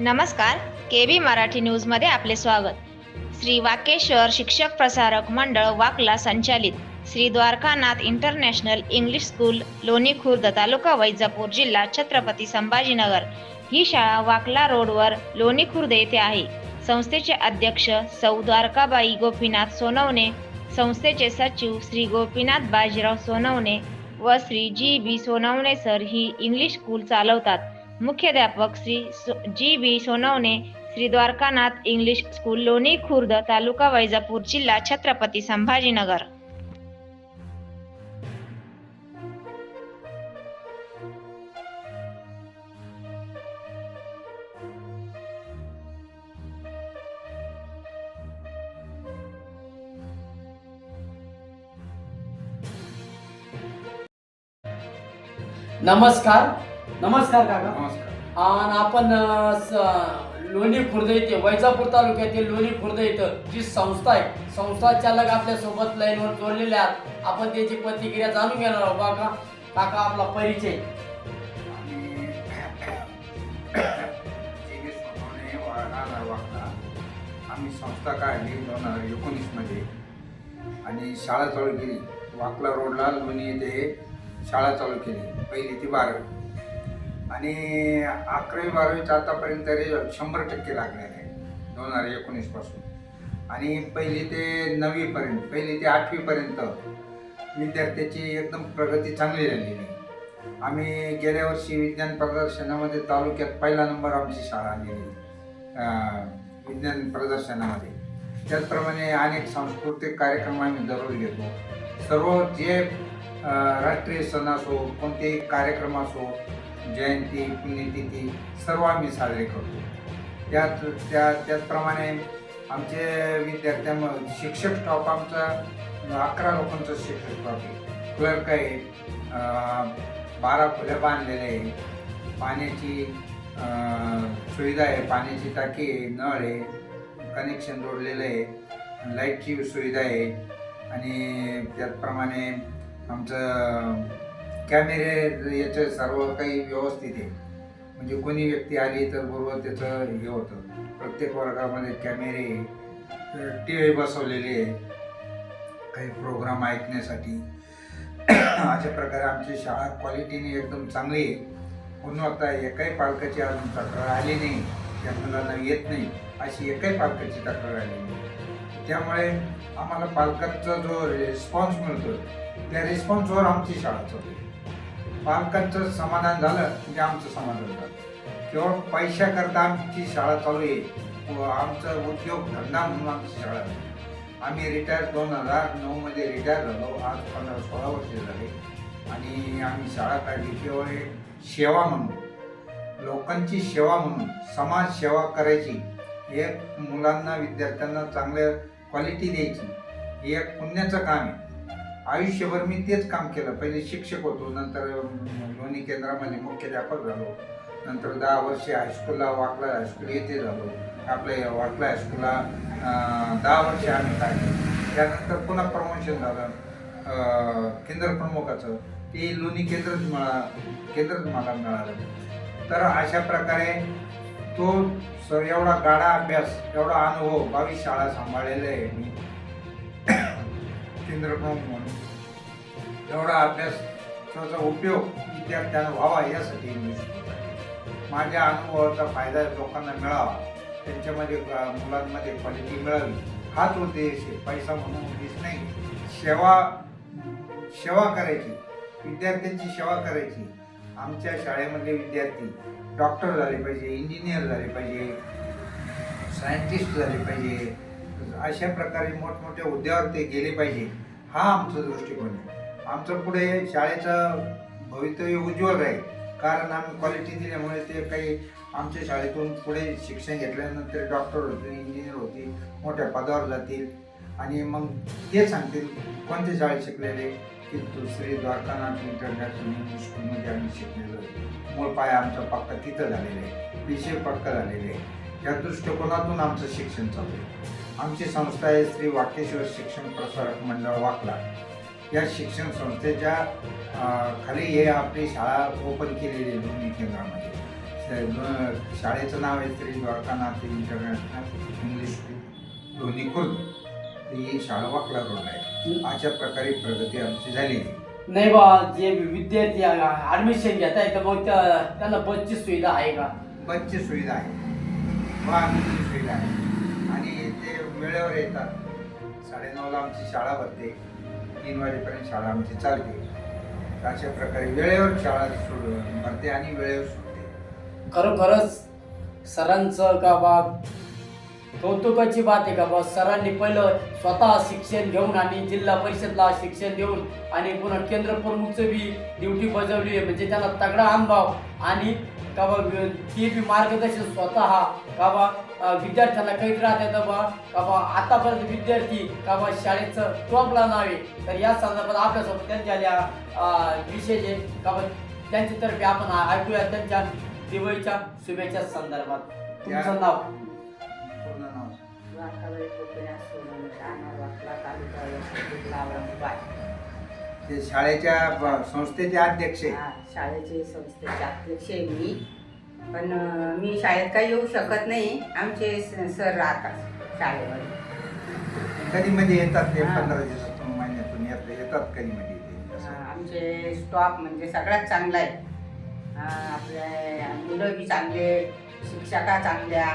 नमस्कार के बी मराठी न्यूजमध्ये आपले स्वागत. श्री वाकेश्वर शिक्षक प्रसारक मंडळ वाकला संचालित Shri Dwarkanath international English school Loni Khurd तालुका वैजापूर जिल्हा छत्रपती संभाजीनगर ही शाळा वाकला रोडवर लोणी खुर्द येथे आहे. संस्थेचे अध्यक्ष सौ द्वारकाबाई गोपीनाथ सोनवणे संस्थेचे सचिव श्री गोपीनाथ बाजीराव सोनवणे व Shri G B Sonawane sir ही इंग्लिश स्कूल चालवतात. मुख्याध्यापक Shri G B Sonawane Shri Dwarkanath English school Loni Khurd तालुका वैजापूर जिल्हा छत्रपती संभाजीनगर. नमस्कार. नमस्कार काका. नमस्कार. आणि आपण अ, स- लोणी खुर्द येथे वैजापूर तालुक्यातील लोणी खुर्द इथं जी संस्था आहे संस्था चालक आपल्यासोबत लाईनवर जोडलेले आहेत. आपण त्याची प्रतिक्रिया जाणून घेणार आहोत काका काका आपला परिचय. आणि आम्ही संस्था काढली दोन हजार एकोणीसमध्ये आणि शाळा चालू केली. वाकला रोडला लोणी येथे शाळा चालू केली. पहिली ती बारावी. आणि अकरावी बारावीच्या आतापर्यंत तरी शंभर टक्के लागलेले आहे. दोन हजार एकोणीसपासून आणि पहिली ते नववीपर्यंत पहिली ते आठवीपर्यंत विद्यार्थ्याची एकदम प्रगती चांगली झालेली आहे. आम्ही गेल्या वर्षी विज्ञान प्रदर्शनामध्ये तालुक्यात पहिला नंबर आमची शाळा आलेली विज्ञान प्रदर्शनामध्ये. त्याचप्रमाणे अनेक सांस्कृतिक कार्यक्रम आम्ही जरूर घेतो. सर्व जे राष्ट्रीय सण असो कोणतेही कार्यक्रम असो जयंती पुण्यतिथी सर्व आम्ही साजरे करतो. त्यात त्या त्याचप्रमाणे आमचे विद्यार्थ्यां शिक्षक स्टॉप आमचा अकरा लोकांचा शिक्षक स्टॉप आहे. क्लर्क आहे बारा खोल्या बांधलेल्या आहे. पाण्याची सुविधा आहे पाण्याची टाकी आहे नळ आहे कनेक्शन जोडलेलं आहे लाईटची सुविधा आहे. आणि त्याचप्रमाणे आमचं कॅमेरे याचं सर्व काही व्यवस्थित आहे. म्हणजे कोणी व्यक्ती आली तर बरोबर त्याचं हे होतं. प्रत्येक वर्गामध्ये कॅमेरे टी व्ही बसवलेले आहे. काही प्रोग्राम ऐकण्यासाठी. अशा प्रकारे आमची शाळा क्वालिटीने एकदम चांगली आहे. गुणवत्ता एकाही पालकाची अजून तक्रार आली नाही. त्या मुलांना येत नाही. अशी एकाही पालकाची तक्रार आली नाही. त्यामुळे आम्हाला पालकांचा जो रिस्पॉन्स मिळतो त्या रिस्पॉन्सवर आमची शाळा चालू आहे. पालकांचं समाधान झालं म्हणजे आमचं समाधान झालं. केवळ पैशाकरता आमची शाळा चालू आहे. व आमचा उद्योग धंदा म्हणून आमची शाळा आम्ही रिटायर दोन हजार नऊमध्ये रिटायर झालो. आज पंधरा सोळा वर्ष झाले. आणि आम्ही शाळा काढली. केवळ सेवा म्हणून लोकांची सेवा म्हणून समाज सेवा करायची हे मुलांना विद्यार्थ्यांना चांगल्या क्वालिटी द्यायची. हे एक पुण्याचं काम आहे. आयुष्यभर मी तेच काम केलं. पहिले शिक्षक होतो नंतर लोणी केंद्रामध्ये मुख्याध्यापक झालो. नंतर दहा वर्षे हायस्कूलला वाकला हायस्कूल येथे झालो. आपल्या वाकला हायस्कूलला दहा वर्षे आम्ही काढले. त्यानंतर पुन्हा प्रमोशन झालं. केंद्र प्रमुखाचं. ते लोणी केंद्रच मला केंद्रच मला मिळालं. तर अशा प्रकारे तो सर एवढा गाडा अभ्यास एवढा अनुभव बावीस शाळा सांभाळलेला आहे मी. केंद्रप्रमुख म्हणून. एवढा अभ्यासाचा उपयोग विद्यार्थ्यांना व्हावा यासाठी मी. माझ्या अनुभवाचा फायदा लोकांना मिळावा. त्यांच्यामध्ये मुलांमध्ये क्वालिटी मिळावी. हाच उद्देश आहे. पैसा म्हणून उद्देश नाही. सेवा सेवा करायची. विद्यार्थ्यांची सेवा करायची. आमच्या शाळेमध्ये विद्यार्थी डॉक्टर झाले पाहिजे इंजिनियर झाले पाहिजे सायंटिस्ट झाले पाहिजे. अशा प्रकारे मोठमोठ्या हुद्द्यावर ते गेले पाहिजे हा आमचा दृष्टिकोन आहे. आमचं पुढे शाळेचं भवितव्य उज्ज्वल राहील. कारण आम्ही क्वालिटी दिल्यामुळे ते काही आमच्या शाळेतून पुढे शिक्षण घेतल्यानंतर डॉक्टर होतील इंजिनियर होतील मोठ्या पदावर जातील. आणि मग ते सांगतील कोणत्या शाळेत शिकलेले? की दुसरी द्वारकानाथ इंटरनॅशनल इंग्लिश स्कूलमध्ये आम्ही शिकलेलो मूळ पाय आमचा पक्का तिथं झालेला आहे. विषय पक्का झालेले आहे. या दृष्टिकोनातून आमचं शिक्षण चालू आहे. आमची संस्था आहे श्री वाकेश्वर शिक्षण प्रसारक मंडळ वाकला. या शिक्षण संस्थेच्या खाली हे आपली शाळा ओपन केलेली आहे दोन्ही केंद्रामध्ये. शाळेचं नाव आहे श्री द्वारकानाथ इंटरनॅशनल इंग्लिश दोन्ही लोणी खुर्द ही शाळा वाकला रोड आहे. अशा प्रकारे प्रगती आमची आहे. नाही बा जे विद्यार्थी ऍडमिशन घेत आहे तर मग त्या- त्यांना बसची सुविधा आहे का? बसची सुविधा आहे. वाहनाची सुविधा आहे. आणि ते वेळेवर येतात साडेनऊला आमची शाळा भरते. तीन वाजेपर्यंत शाळा आमची चालते. अशा प्रकारे वेळेवर शाळा सुरू भरते आणि वेळेवर सुटते. खरोखरच सरांचं का बा कौतुकाची बात आहे का? बा सरांनी पहिलं स्वतः शिक्षण घेऊन आणि जिल्हा परिषदला शिक्षण देऊन आणि पुन्हा केंद्र प्रमुखचं बी ड्युटी बजावली आहे. म्हणजे त्यांना तगडा अनुभव आणि का बा ते बी मार्गदर्शन स्वतः का बा विद्यार्थ्यांना काही राहत येतं बा का बा आतापर्यंत विद्यार्थी का बा शाळेचं टॉपला नाव. तर या संदर्भात आपल्यासोबत त्यांच्या विशेष आहे का बा त्यांच्यातर्फे आपण ऐकूया त्यांच्या दिवाळीच्या शुभेच्छा संदर्भात. तुमचं नाव? ते शाळेच्या संस्थेचे अध्यक्ष आहे. हा, शाळेचे संस्थेचे अध्यक्ष आहे मी पण अं, मी शाळेत काही येऊ शकत नाही आमचे स- सर राहतात शाळेमध्ये कधी मध्ये येतात ते हा. पंधरा दिवसातून महिन्यातून येत येतात कधी मध्ये ते असं. अं, आमचे स्टॉप म्हणजे सगळ्यात चांगला आहे अं, आपले मुलं बी चांगले शिक्षका चांगल्या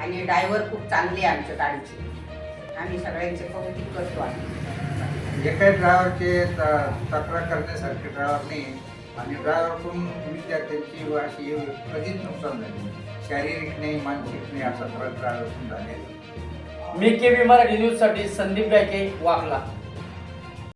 आणि ड्रायव्हर खूप चांगले आहे आमच्या गाडीचे. आम्ही सगळ्यांचे कौतुक करतो आम्ही. एका ड्रायव्हरचे त- तक्रार करण्यासारखे ड्रायव्हर नाही. आणि ड्रायव्हरकडून विद्यार्थ्यांची व अशी कधीच नुकसान झाली शारीरिक नाही मानसिक नाही असा त्रास ड्रायव्हरकडून झालेला मी के बी मराठी न्यूजसाठी संदीप गायके वाकला.